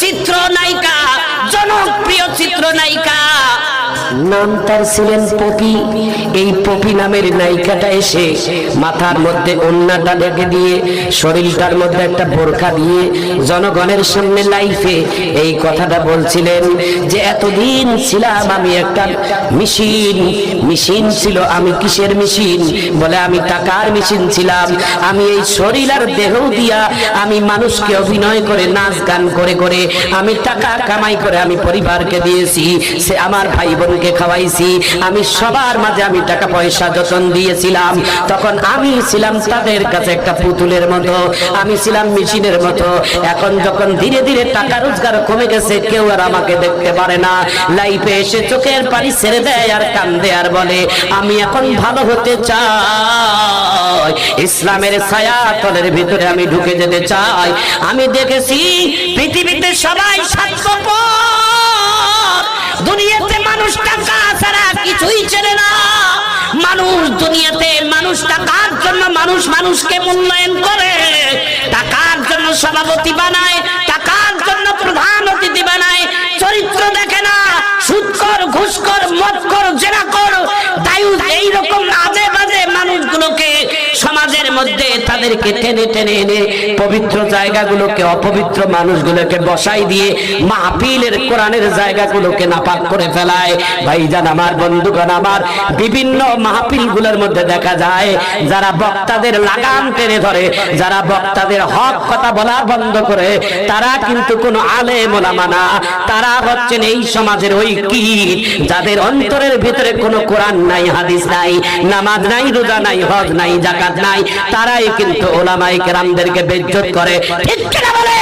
চিত্রনায়িকা নাম তার ছিলেন পপি। এই পপি নামের নায়িকাটা এসে মাথার মধ্যে অন্যটা ডেকে দিয়ে, শরীরটার মধ্যে একটা বোরখা দিয়ে জনগণের সামনে লাইফে এই কথাটা বলছিলেন যে, এতদিন ছিলাম আমি একটা মেশিন। মেশিন ছিল, আমি কিসের মেশিন? বলে, আমি টাকার মেশিন ছিলাম। আমি এই শরীর আর দেহ দিয়া আমি মানুষকে অভিনয় করে, নাচ গান করে করে আমি টাকা কামাই করে আমি পরিবারকে দিয়েছি। সে আমার ভাই বোনকে খাওয়াইছি। আমি সবার মাঝে আমি টাকা পয়সা যতন দিয়েছিলাম, তখন আমি ছিলাম তাদের কাছে একটা পুতুলের মতো, আমি ছিলাম মেশিনের মতো। এখন যখন ধীরে ধীরে টাকা রোজগার কমে গেছে, কেউ আর আমাকে দেখতে পারে না। লাইফে এসে চোখের পানি ছেড়ে দেয় আর কান্দে আর বলে, আমি এখন ভালো হতে চাই। ইসলামের ছায়া তলের ভিতরে আমি ঢুকে যেতে চাই। আমি দেখেছি পৃথিবীতে সবাই স্বার্থপর। মানুষ দুনিয়াতে, মানুষ টাকার জন্য মানুষ মানুষকে মূল্যায়ন করে? টাকার জন্য সভাপতি বানায়? টাকার জন্য প্রধান অতিথি বানায়? চরিত্র দেখে না, সুৎকর, ঘুষকর, মৎকর, জেরাকর, তাই এইরকম আজে বাজে মানুষগুলোকে সমাজের মধ্যে তাদেরকে টেনে টেনে এনে পবিত্র জায়গাগুলোকে, অপবিত্র মানুষগুলোকে বসাই দিয়ে মাহফিলের কোরআনের জায়গাগুলোকে নাপাক করে ফেলায়। ভাইজান আমার, বন্ধুগণ আমার, বিভিন্ন মাহফিলগুলোর মধ্যে দেখা যায়, যারা বক্তাদের লাগাম টেনে ধরে, যারা বক্তাদের হক কথা বলা বন্ধ করে, তারা কিন্তু কোনো আলেম ওলামা না। তারা হচ্ছেন এই সমাজের ওই কীট যাদের অন্তরের ভিতরে কোনো কোরআন নাই, হাদিস নাই, নামাজ নাই, রোজা নাই, হজ নাই জাকাত নাই, তারাই কিন্তু ওলামাই কেরামদেরকে বেজ্জত করে। ঠিক কিনা বলে?